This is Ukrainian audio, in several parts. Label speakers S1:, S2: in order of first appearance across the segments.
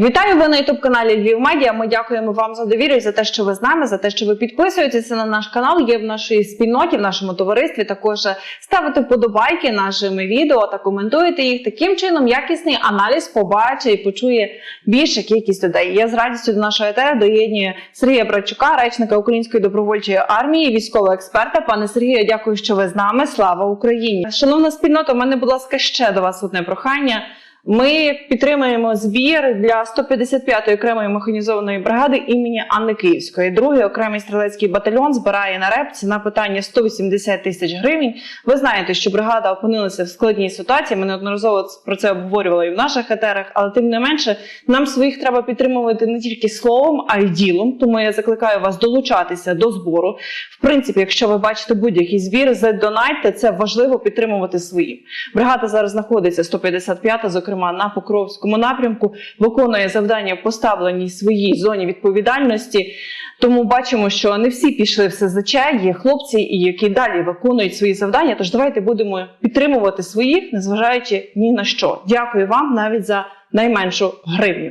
S1: Вітаю ви на youtube каналі Львів Медіа. Ми дякуємо вам за довіру і за те, що ви з нами, за те, що ви підписуєтеся на наш канал. Є в нашій спільноті, в нашому товаристві. Також ставите вподобайки нашим відео та коментуєте їх. Таким чином, якісний аналіз побачить і почує більша кількість людей. Я з радістю до нашого етера доєднюю Сергія Братчука, речника Української добровольчої армії, військового експерта. Пане Сергію, дякую, що ви з нами. Слава Україні! Шановна спільнота, у мене, будь ласка, ще до вас одне прохання. Ми підтримуємо збір для 155-ї окремої механізованої бригади імені Анни Київської. Другий окремий стрілецький батальйон збирає на реп ціна питання 180 тисяч гривень. Ви знаєте, що бригада опинилася в складній ситуації. Ми неодноразово про це обговорювали і в наших етерах, але тим не менше, нам своїх треба підтримувати не тільки словом, а й ділом. Тому я закликаю вас долучатися до збору. В принципі, якщо ви бачите будь-який збір, задонайте, це важливо підтримувати своїм. Бригада зараз знаходиться 155-та, зокрема на Покровському напрямку, виконує завдання поставленій своїй зоні відповідальності. Тому бачимо, що не всі пішли в СЗЧ, є хлопці, які далі виконують свої завдання. Тож давайте будемо підтримувати своїх, незважаючи ні на що. Дякую вам навіть за найменшу гривню.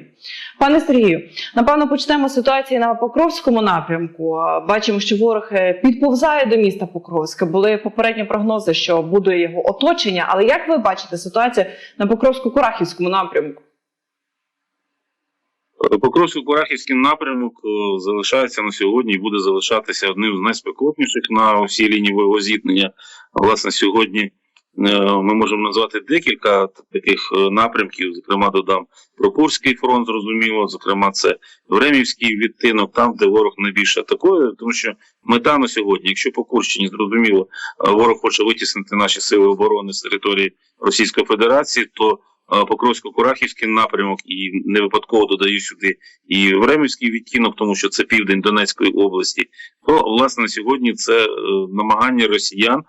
S1: Пане Сергію, напевно, почнемо з ситуації на Покровському напрямку. Бачимо, що ворог е, підповзає до міста Покровська. Були попередні прогнози, що буде його оточення. Але як ви бачите ситуацію на Покровсько-Курахівському напрямку?
S2: Покровсько-Курахівський напрямок е, залишається на сьогодні і буде залишатися одним з найспекотніших на всій лінії бойового зіткнення. Власне, сьогодні е, ми можемо назвати декілька таких е, напрямків. Зокрема, додам Прокурський фронт, зрозуміло. Зокрема, це Времівський відтинок, там, де ворог найбільше атакує, тому що мета на сьогодні, якщо по Курщині, зрозуміло, е, ворог хоче витіснити наші сили оборони з території Російської Федерації, то е, Покровсько-Курахівський напрямок і не випадково додаю сюди і Времівський відтінок, тому що це південь Донецької області. То власне сьогодні це е, намагання росіян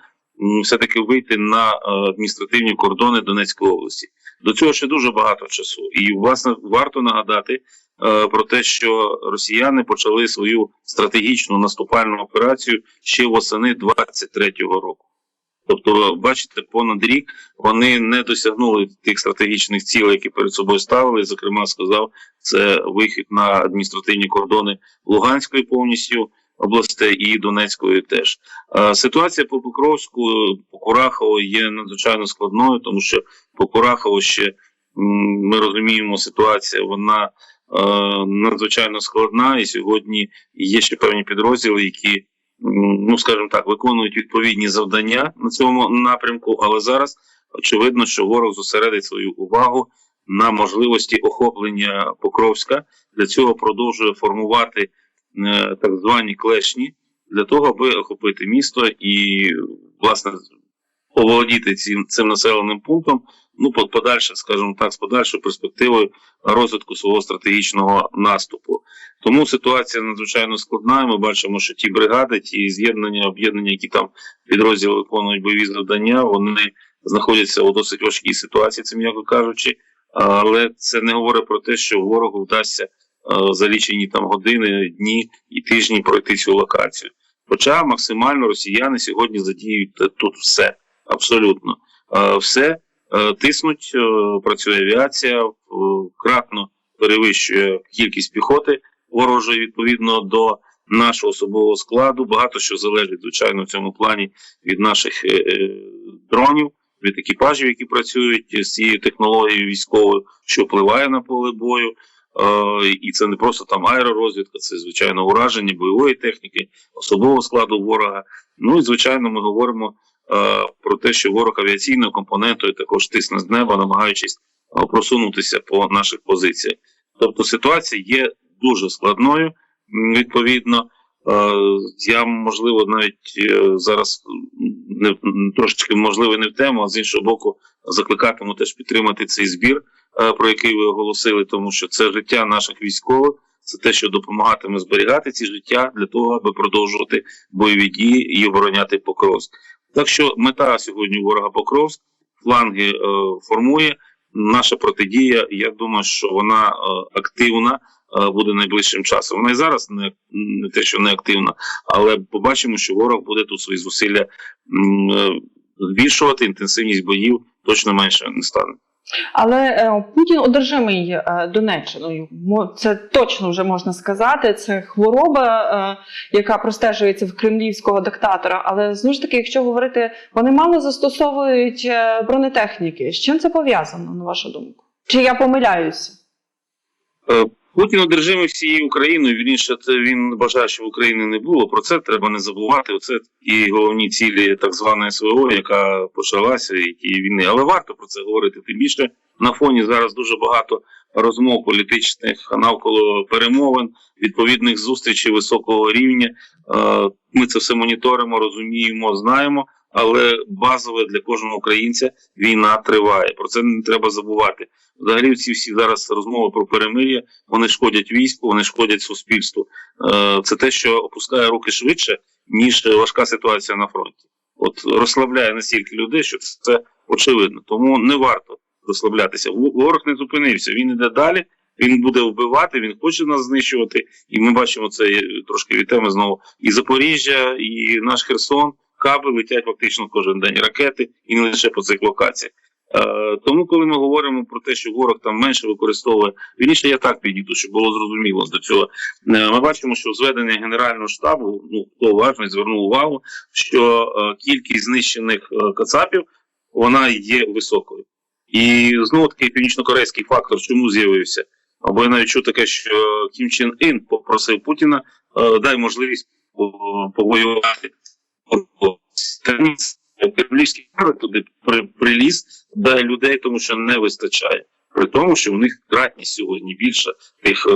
S2: все-таки вийти на е, адміністративні кордони Донецької області. До цього ще дуже багато часу, і власне варто нагадати е, про те, що росіяни почали свою стратегічну наступальну операцію ще восени 23-го року. Тобто, бачите, понад рік вони не досягнули тих стратегічних цілей, які перед собою ставили. Зокрема, сказав, це вихід на адміністративні кордони Луганської повністю областей і Донецької теж. Е, Ситуація по Покровську, по Курахово є надзвичайно складною, тому що по Курахово ще ми розуміємо, ситуація вона е, надзвичайно складна, і сьогодні є ще певні підрозділи, які ну скажімо так, виконують відповідні завдання на цьому напрямку. Але зараз очевидно, що ворог зосередить свою увагу на можливості охоплення Покровська. Для цього продовжує формувати так звані клешні для того, аби охопити місто і власне оволодіти цим, цим населеним пунктом. Ну, под- подальше, скажімо так, з подальшою перспективою розвитку свого стратегічного наступу. Тому ситуація надзвичайно складна. Ми бачимо, що ті бригади, ті з'єднання, об'єднання, які там підрозділи виконують бойові завдання, вони знаходяться у досить важкій ситуації, це м'яко кажучи. Але це не говорить про те, що ворогу вдасться е, за лічені там години, дні і тижні пройти цю локацію. Хоча максимально росіяни сьогодні задіють тут все абсолютно Е, все е, тиснуть, е, працює авіація, е, кратно перевищує кількість піхоти ворожої відповідно до нашого особового складу. Багато що залежить, звичайно, в цьому плані від наших е, е, дронів, від екіпажів, які працюють з цією технологією військовою, що впливає на поле бою. Е, і це не просто там аеророзвідка, це звичайно ураження бойової техніки, особового складу ворога. Ну і звичайно, ми говоримо е, про те, що ворог авіаційною компонентою також тисне з неба, намагаючись е, просунутися по наших позиціях. Тобто ситуація є дуже складною. Відповідно, я можливо навіть е, зараз не трошечки можливо не в тему, а з іншого боку, закликатиму теж підтримати цей збір, е, про який ви оголосили, тому що це життя наших військових, це те, що допомагатиме зберігати ці життя для того, аби продовжувати бойові дії і обороняти Покровськ. Так що мета сьогодні ворога Покровськ, фланги е, формує. Наша протидія, я думаю, що вона е, активна е, буде найближчим часом. Вона і зараз не, не те, що не активна, але побачимо, що ворог буде тут свої зусилля е, збільшувати, інтенсивність боїв точно менше не стане.
S1: Але е, Путін одержимий е, Донеччиною. Це точно вже можна сказати. Це хвороба, е, яка простежується в кремлівського диктатора. Але знову ж таки, якщо говорити, вони мало застосовують е, бронетехніки. З чим це пов'язано, на вашу думку? Чи я помиляюся?
S2: Путін одержимий всією Україною. Вірніше, це він бажає, щоб України не було. Про це треба не забувати. Оце і головні цілі так званої СВО, яка почалася, і ті війни. Але варто про це говорити. Тим більше на фоні зараз дуже багато розмов політичних навколо перемовин, відповідних зустрічей високого рівня. Е, Ми це все моніторимо, розуміємо, знаємо. Але базове для кожного українця війна триває. Про це не треба забувати. Взагалі, ці всі зараз розмови про перемир'я вони шкодять війську, вони шкодять суспільству. Е, Це те, що опускає руки швидше, ніж важка ситуація на фронті. От розслабляє настільки людей, що це очевидно. Тому не варто розслаблятися. Ворог не зупинився. Він іде далі. Він буде вбивати, він хоче нас знищувати, і ми бачимо це трошки від теми знову. І Запоріжжя, і наш Херсон, каби летять фактично кожен день ракети, і не лише по цих локаціях. Е, Тому, коли ми говоримо про те, що ворог там менше використовує, вірніше я так підійду, щоб було зрозуміло до цього. Е, Ми бачимо, що зведення Генерального штабу, ну хто уважний, звернув увагу, що е, кількість знищених е, кацапів вона є високою. І знову таки північно-корейський фактор чому з'явився? Або я навіть чув таке, що Кім Чен Ін попросив Путіна е, дай можливість повоювати. Кремлівський народ туди при, приліз, дай людей, тому що не вистачає. При тому, що в них кратність сьогодні більша тих е,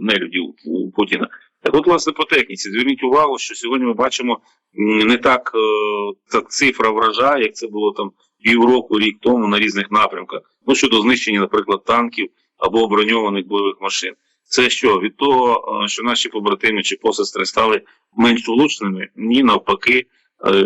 S2: нелюдів у Путіна. Так от, власне, по техніці. Зверніть увагу, що сьогодні ми бачимо не так е, та цифра вражає, як це було там півроку, рік тому на різних напрямках. Ну щодо знищення, наприклад, танків або броньованих бойових машин. Це що від того, е, що наші побратими чи посестри стали менш влучними? Ні, навпаки, е,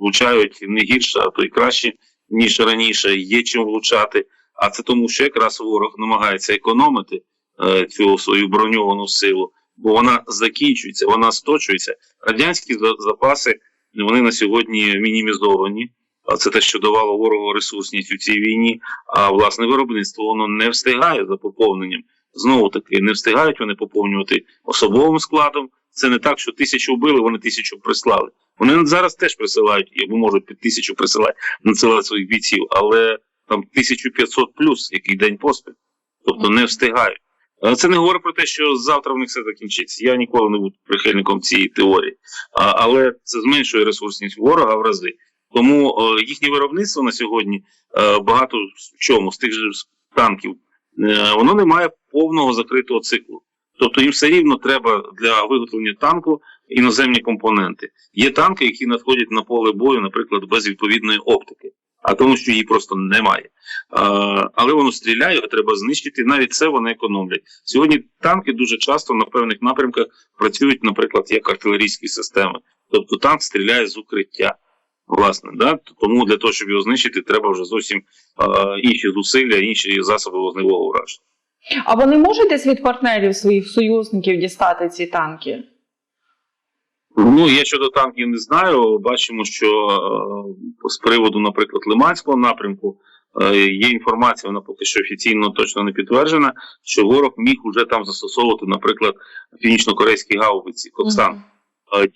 S2: влучають не гірше, а то й краще, ніж раніше. Є чим влучати. А це тому, що якраз ворог намагається економити е, цю свою броньовану силу, бо вона закінчується, вона сточується. Радянські запаси вони на сьогодні мінімізовані. А це те, що давало ворогу ресурсність у цій війні. А власне виробництво воно не встигає за поповненням. Знову таки, не встигають вони поповнювати особовим складом. Це не так, що тисячу вбили, вони тисячу прислали. Вони зараз теж присилають, або можуть під тисячу присилати, надсилати своїх бійців, але там 1500 плюс, який день поспіль. Тобто не встигають. Це не говорить про те, що завтра в них все закінчиться. Я ніколи не буду прихильником цієї теорії. Але це зменшує ресурсність ворога в рази. Тому е, їхнє виробництво на сьогодні е, багато в чому з тих же танків, воно не має повного закритого циклу. Тобто їм все рівно треба для виготовлення танку іноземні компоненти. Є танки, які надходять на поле бою, наприклад, без відповідної оптики, а тому, що її просто немає. А, але воно стріляє, а треба знищити. Навіть це вони економлять. Сьогодні танки дуже часто на певних напрямках працюють, наприклад, як артилерійські системи. Тобто танк стріляє з укриття. Власне, да? тому для того, щоб його знищити, треба вже зовсім а, інші зусилля, інші засоби вогневого ураження.
S1: А вони можуть десь від партнерів своїх союзників дістати ці танки?
S2: Ну, я щодо танків не знаю. Бачимо, що е, з приводу, наприклад, Лиманського напрямку е, є інформація, вона поки що офіційно точно не підтверджена, що ворог міг уже там застосовувати, наприклад, північно-корейські гаубиці Коксан.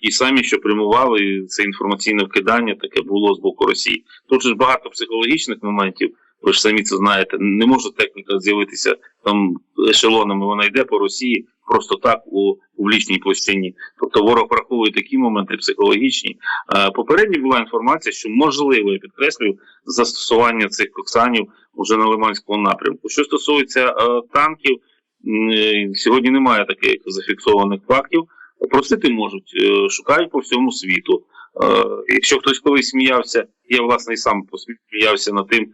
S2: Ті самі, що прямували це інформаційне вкидання, таке було з боку Росії. Тут ж багато психологічних моментів. Ви ж самі це знаєте. Не може техніка з'явитися там ешелонами. Вона йде по Росії просто так у публічній площині. Тобто ворог враховує такі моменти психологічні. Попередньо була інформація, що можливо, я підкреслюю, застосування цих коксанів уже на Лиманському напрямку. Що стосується е, танків, е, сьогодні немає таких зафіксованих фактів. Просити можуть, е, шукають по всьому світу. Е, Якщо хтось колись сміявся, я власне і сам посміявся над тим,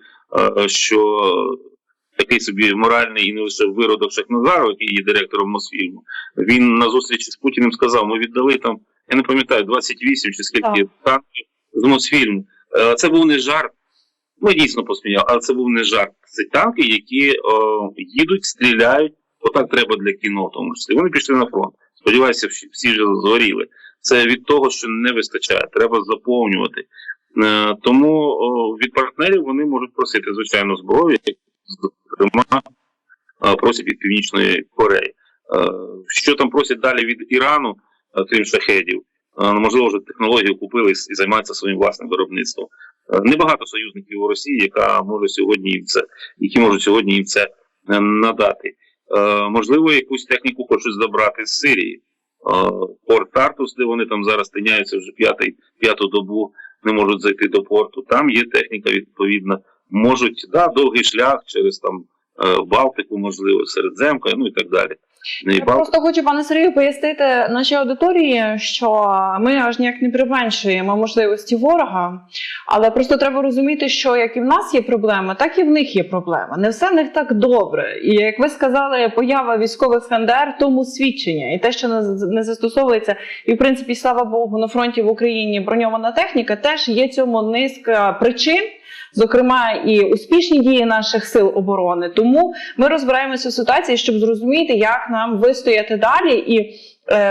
S2: е, що такий собі моральний і не лише виродок Шахназаров, який є директором Мосфільму, він на зустрічі з Путіним сказав: ми віддали там, я не пам'ятаю, 28 чи скільки танків з Мосфільму. Це був не жарт. Ми дійсно посміяли, але це був не жарт. Це танки, які о, їдуть, стріляють. Отак треба для кіно, тому числі. Вони пішли на фронт. Сподіваюся, всі, вже згоріли. Це від того, що не вистачає, треба заповнювати. Е, тому від партнерів вони можуть просити, звичайно, зброю, зокрема, е, просять від Північної Кореї. Е, Що там просять далі від Ірану, крім шахедів? Можливо, вже технологію купили і займаються своїм власним виробництвом. Небагато союзників у Росії, яка може сьогодні їм це, які можуть сьогодні їм це надати. Е, Можливо, якусь техніку хочуть забрати з Сирії. Е, Порт Тартус, де вони там зараз тиняються вже п'ятий, п'яту добу, не можуть зайти до порту. Там є техніка відповідна. Можуть, да, довгий шлях через там е, Балтику, можливо, Середземка, ну і так далі. Не
S1: Я просто хочу пане Сергію пояснити нашій аудиторії, що ми аж ніяк не применшуємо можливості ворога, але просто треба розуміти, що як і в нас є проблема, так і в них є проблема. Не все в них так добре. І як ви сказали, поява військових ФНДР тому свідчення, і те, що не застосовується, і в принципі, слава Богу, на фронті в Україні броньована техніка, теж є цьому низка причин. Зокрема, і успішні дії наших сил оборони, тому ми розбираємося в ситуації, щоб зрозуміти, як нам вистояти далі. І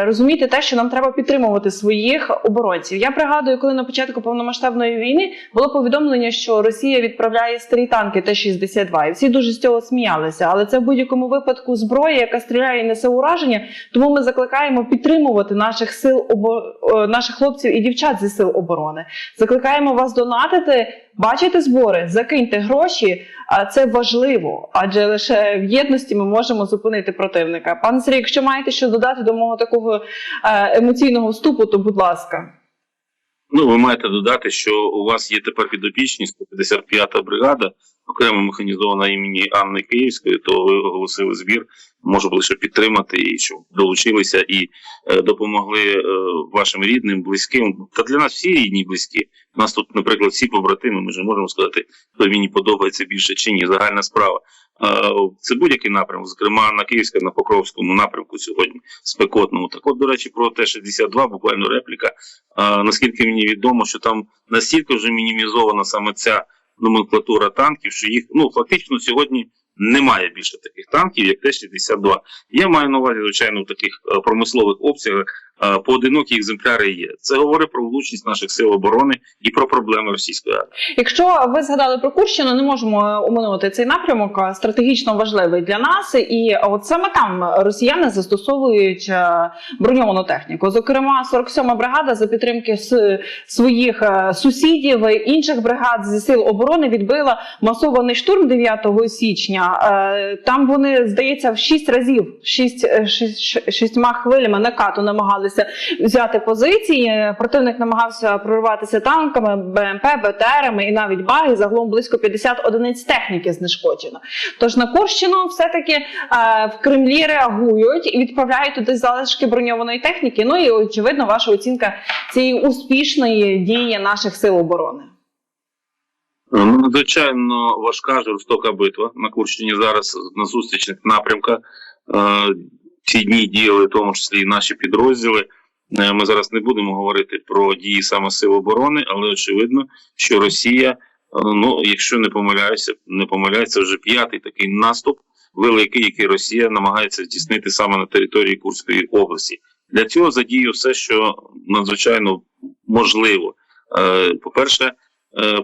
S1: розуміти те, що нам треба підтримувати своїх оборонців. Я пригадую, коли на початку повномасштабної війни було повідомлення, що Росія відправляє старі танки Т-62, і всі дуже з цього сміялися. Але це в будь-якому випадку зброя, яка стріляє і несе ураження. Тому ми закликаємо підтримувати наших сил е, наших хлопців і дівчат зі сил оборони. Закликаємо вас донатити. Бачите збори, закиньте гроші, а це важливо, адже лише в єдності ми можемо зупинити противника. Пане Сергій, якщо маєте що додати до мого такого е, емоційного вступу, то будь ласка.
S2: Ну, ви маєте додати, що у вас є тепер підопічні 155-та бригада, окремо механізована імені Анни Київської, то ви оголосили збір. Можу лише підтримати і щоб долучилися і е, допомогли е, вашим рідним, близьким. Та для нас всі рідні близькі. У нас тут, наприклад, всі побратими. Ми ж можемо сказати, хто мені подобається більше чи ні. Загальна справа. Е, це будь-який напрямок, зокрема на Київському, на Покровському напрямку сьогодні спекотному. Так от, до речі, про Т-62, буквально репліка. Наскільки мені відомо, що там настільки вже мінімізована саме ця номенклатура танків, що їх ну фактично сьогодні немає більше таких танків, як Т-62. Я маю на увазі, звичайно, в таких е, промислових обсягах поодинокі екземпляри є. Це говорить про влучність наших сил оборони і про проблеми російської армії.
S1: Якщо ви згадали про Курщину, не можемо оминути цей напрямок стратегічно важливий для нас. І от саме там росіяни застосовують е, броньовану техніку. Зокрема, 47-ма бригада за підтримки своїх е, сусідів інших бригад зі сил оборони відбила масований штурм 9 січня. Е, Там вони здається в 6 разів, 6, 6, шістьма хвилями накату намагалися взяти позиції. Противник намагався прорватися танками, БМП, БТРами і навіть баги. Загалом близько 50 одиниць техніки знешкоджено. Тож на Курщину все-таки е, в Кремлі реагують і відправляють туди залишки броньованої техніки. Ну і очевидно, ваша оцінка цієї успішної дії наших сил оборони.
S2: Ну, надзвичайно важка жорстока битва на Курщині зараз на зустрічних напрямках. Ці дні діяли, в тому числі і наші підрозділи. Е, Ми зараз не будемо говорити про дії саме сил оборони, але очевидно, що Росія, е, ну якщо не помиляюся, не помиляється вже п'ятий такий наступ великий, який Росія намагається здійснити саме на території Курської області. Для цього задіяв все, що надзвичайно можливо. Е, По-перше,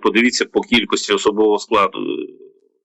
S2: подивіться по кількості особового складу.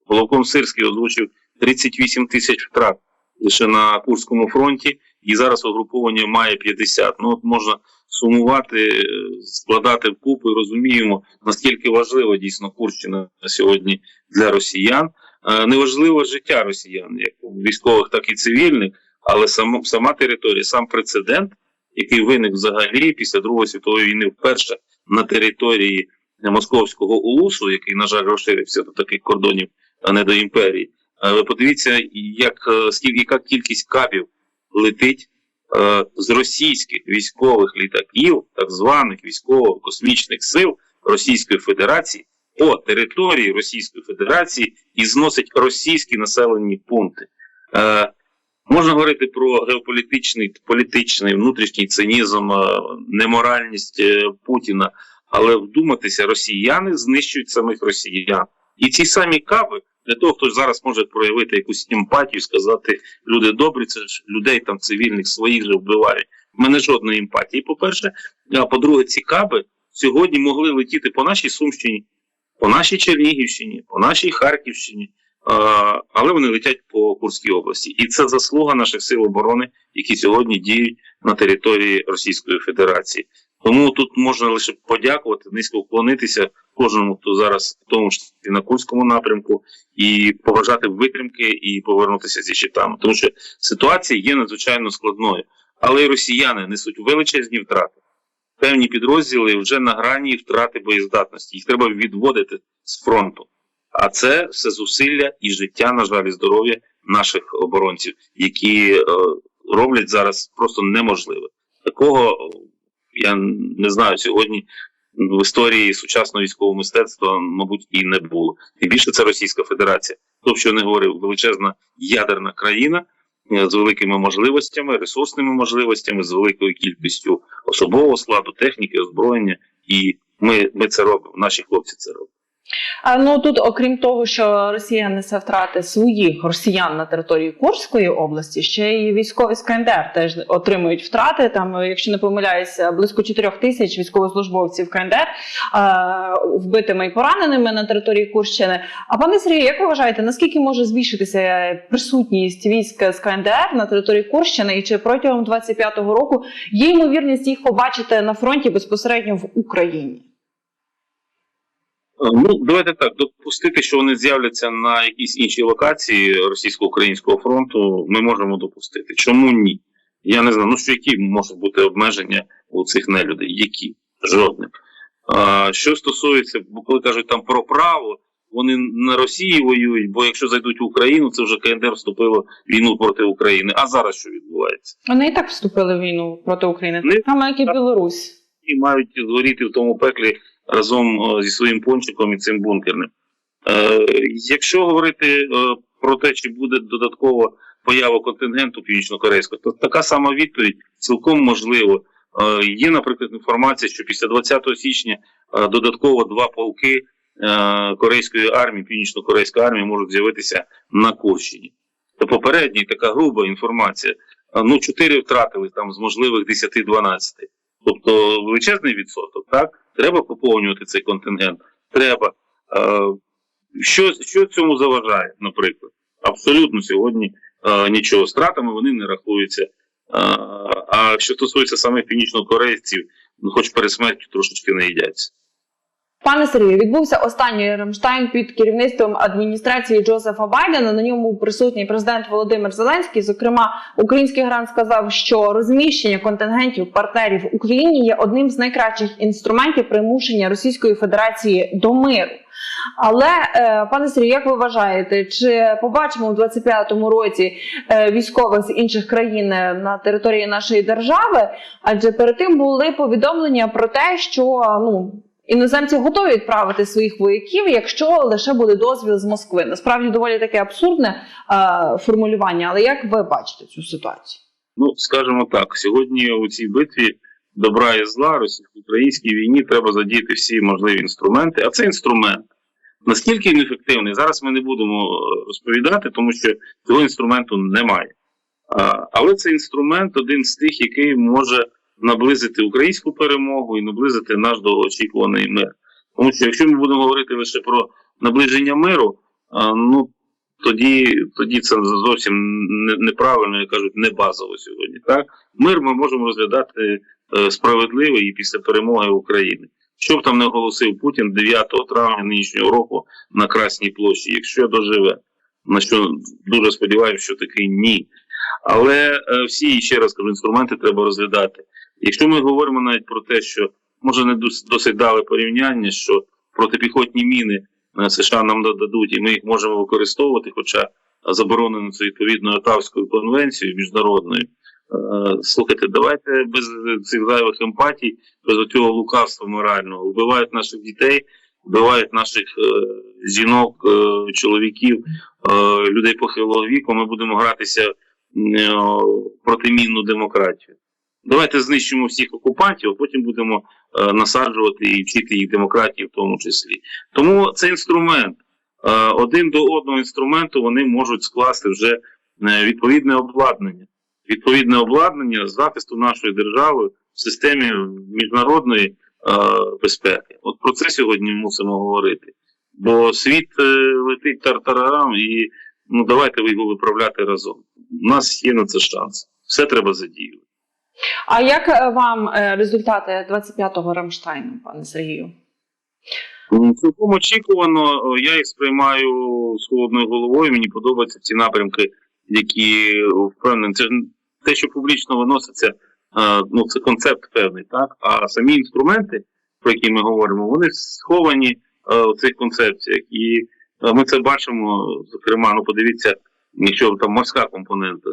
S2: Головком Сирський озвучив 38 тисяч втрат лише на Курському фронті, і зараз угруповання має 50. Ну от можна сумувати, е, складати вкупи, і розуміємо, наскільки важлива дійсно Курщина сьогодні для росіян. Е, Неважливо життя росіян, як військових, так і цивільних, але сама, сама територія, сам прецедент, який виник взагалі після Другої світової війни вперше на території московського улусу, який, на жаль, розширився до таких кордонів, а не до імперії. Е, Ви подивіться, як е, яка кількість кабів летить е, з російських військових літаків, так званих військово-космічних сил Російської Федерації по території Російської Федерації і зносить російські населені пункти. Можна говорити про геополітичний політичний внутрішній цинізм, неморальність Путіна. Але вдуматися, росіяни знищують самих росіян. І ці самі кави для того, хто зараз може проявити якусь емпатію, сказати, люди добрі, це ж людей там цивільних своїх же вбивають. У мене жодної емпатії. По-перше, а по-друге, ці каби сьогодні могли летіти по нашій Сумщині, по нашій Чернігівщині, по нашій Харківщині, але вони летять по Курській області. І це заслуга наших сил оборони, які сьогодні діють на території Російської Федерації. Тому тут можна лише подякувати, низько вклонитися кожному, хто зараз, в тому числі на Курському напрямку, і побажати витримки і повернутися зі щитами. Тому що ситуація є надзвичайно складною, але й росіяни несуть величезні втрати. Певні підрозділи вже на грані втрати боєздатності. Їх треба відводити з фронту. А це все зусилля і життя, на жаль, і здоров'я наших оборонців, які е, роблять зараз просто неможливе. Такого е, я не знаю сьогодні в історії сучасного військового мистецтва, мабуть, і не було. І більше це Російська Федерація. Тобто, що не говорив, величезна ядерна країна е, з великими можливостями, ресурсними можливостями, з великою кількістю особового складу, техніки, озброєння. І ми, ми це робимо. Наші хлопці це роблять.
S1: А, ну тут, окрім того, що Росія несе втрати своїх росіян на території Курської області, ще й військові з КНДР теж отримують втрати. Там, якщо не помиляюся, близько 4 тисяч військовослужбовців КНДР а, вбитими і пораненими на території Курщини. А пане Сергію, як ви вважаєте, наскільки може збільшитися присутність військ з КНДР на території Курщини, і чи протягом 25-го року є ймовірність їх побачити на фронті безпосередньо в Україні?
S2: Ну, давайте так, допустити, що вони з'являться на якійсь іншій локації російсько-українського фронту, ми можемо допустити. Чому ні? Я не знаю, ну що які можуть бути обмеження у цих нелюдей? Які? Жодних. А, що стосується, бо коли кажуть там про право, вони на Росії воюють, бо якщо зайдуть в Україну, це вже КНДР вступило в війну проти України. А зараз що відбувається?
S1: Вони і так вступили в війну проти України,
S2: Вони-
S1: так як і Білорусь.
S2: і мають згоріти в тому пеклі разом е, зі своїм пончиком і цим бункерним. Е, якщо говорити е, про те, чи буде додаткова поява контингенту північно-корейського, то така сама відповідь цілком можливо. Є, наприклад, інформація, що після 20 січня додатково два полки корейської армії, північно-корейської армії можуть з'явитися на Курщині. Це попередня і така груба інформація. Ну, чотири втратили там з можливих 10-12. Тобто величезний відсоток, так? Треба поповнювати цей контингент. Треба. Е, що, що цьому заважає, наприклад? Абсолютно сьогодні е, нічого. Стратами вони не рахуються. Е, а що стосується саме північнокорейців, ну хоч перед смертю трошечки не їдяться.
S1: Пане Сергію, відбувся останній Рамштайн під керівництвом адміністрації Джозефа Байдена. На ньому присутній президент Володимир Зеленський. Зокрема, український грант сказав, що розміщення контингентів партнерів в Україні є одним з найкращих інструментів примушення Російської Федерації до миру. Але, е, пане Сергію, як ви вважаєте, чи побачимо в 25-му році е, військових з інших країн на території нашої держави? Адже перед тим були повідомлення про те, що ну. Іноземці готові відправити своїх вояків, якщо лише буде дозвіл з Москви. Насправді доволі таке абсурдне е, формулювання. Але як ви бачите цю ситуацію?
S2: Ну, скажімо так, сьогодні у цій битві добра і зла російсько-українській війні треба задіяти всі можливі інструменти, а це інструмент. Наскільки він ефективний, зараз ми не будемо е, розповідати, тому що цього інструменту немає. Але це інструмент один з тих, який може наблизити українську перемогу і наблизити наш довгоочікуваний мир. Тому що якщо ми будемо говорити лише про наближення миру, ну тоді, тоді це зовсім неправильно, як кажуть, не базово сьогодні. Так? Мир ми можемо розглядати е, справедливо і після перемоги України. Що б там не оголосив Путін 9 травня нинішнього року на Красній площі, якщо доживе, на що дуже сподіваюся, що таки ні. Але е, всі, ще раз кажу, інструменти треба розглядати. Якщо ми говоримо навіть про те, що може не досить дали порівняння, що протипіхотні міни США нам дадуть, і ми їх можемо використовувати, хоча заборонено це відповідно Отавською конвенцією міжнародною. Е, Слухайте, давайте без цих зайвих емпатій, без цього лукавства морального, вбивають наших дітей, вбивають наших е, жінок, е, чоловіків, людей похилого віку. Ми будемо гратися е, протимінну демократію. Давайте знищимо всіх окупантів, а потім будемо е, насаджувати і вчити їх демократії в тому числі. Тому це інструмент. Е, один до одного інструменту вони можуть скласти вже е, відповідне обладнання. Відповідне обладнання захисту нашої держави в системі міжнародної е, безпеки. От про це сьогодні мусимо говорити. Бо світ е, летить тартарарам, і ну давайте його виправляти разом. У нас є на це шанс. Все треба задіяти.
S1: А як е, вам е, результати 25-го Рамштайну, пане Сергію?
S2: Цілком очікувано, я їх сприймаю з холодною головою. Мені подобаються ці напрямки, які впевнений. Це ж те, що публічно виноситься, е, ну це концепт певний, так. А самі інструменти, про які ми говоримо, вони сховані е, в цих концепціях. І е, ми це бачимо. Зокрема, ну подивіться, якщо там морська компонента.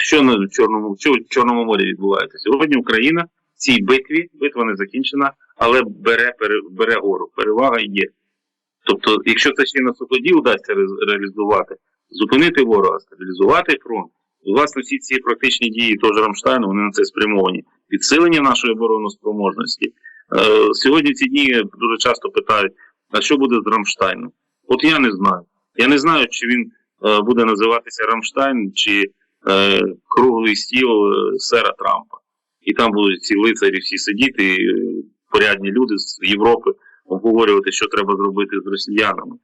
S2: Що на Чорному, що в Чорному морі відбувається? Сьогодні Україна в цій битві, битва не закінчена, але бере, пере, бере гору. Перевага є. Тобто, якщо це ще на суході вдасться ре- реалізувати, зупинити ворога, стабілізувати фронт, власне, всі ці практичні дії того ж Рамштайну, вони на це спрямовані. Підсилення нашої обороноспроможності. Е, сьогодні ці дні дуже часто питають, а що буде з Рамштайном? От я не знаю. Я не знаю, чи він е, буде називатися Рамштайн, чи е, круглий стіл е, сера Трампа. І там будуть ці лицарі всі сидіти, порядні люди з Європи, обговорювати, що треба зробити з росіянами.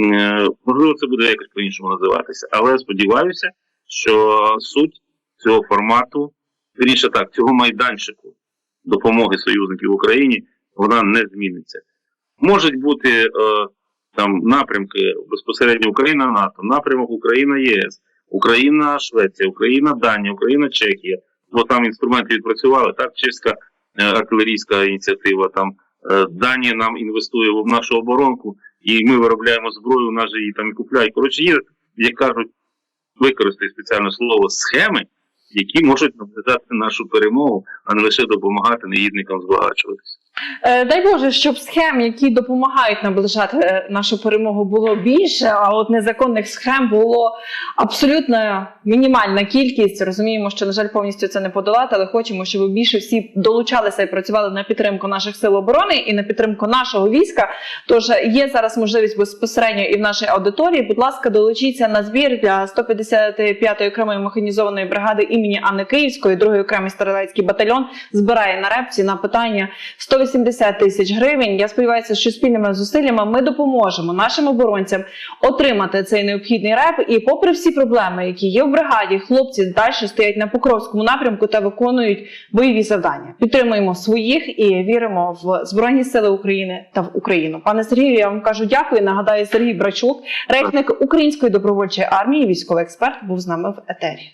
S2: Е, можливо, це буде якось по-іншому називатися, але сподіваюся, що суть цього формату, вірніше так, цього майданчику допомоги союзників Україні, вона не зміниться. Можуть бути е, там напрямки безпосередньо Україна НАТО, напрямок Україна ЄС, Україна Швеція, Україна Данія, Україна Чехія. Бо там інструменти відпрацювали, так, чеська е, артилерійська ініціатива, там е, Данія нам інвестує в нашу оборонку, і ми виробляємо зброю, у нас же її там і купляють. Коротше, є, як кажуть, використати спеціальне слово схеми, які можуть наближати нашу перемогу, а не лише допомагати негідникам збагачуватися.
S1: Е, Дай Боже, щоб схем, які допомагають наближати е, нашу перемогу, було більше, а от незаконних схем було абсолютно мінімальна кількість. Розуміємо, що на жаль повністю це не подолати, але хочемо, щоб більше всі долучалися і працювали на підтримку наших сил оборони і на підтримку нашого війська. Тож є зараз можливість безпосередньо і в нашій аудиторії. Будь ласка, долучіться на збір для 155-ї окремої механізованої бригади імені Анни Київської, другий окремий стрілецький батальйон збирає на репці на питання 180 тисяч гривень. Я сподіваюся, що спільними зусиллями ми допоможемо нашим оборонцям отримати цей необхідний реп. І, попри всі проблеми, які є в бригаді, хлопці далі стоять на покровському напрямку та виконують бойові завдання. Підтримуємо своїх і віримо в збройні сили України та в Україну. Пане Сергію, я вам кажу дякую. Нагадаю, Сергій Брачук, речник Української добровольчої армії, військовий експерт, був з нами в етері.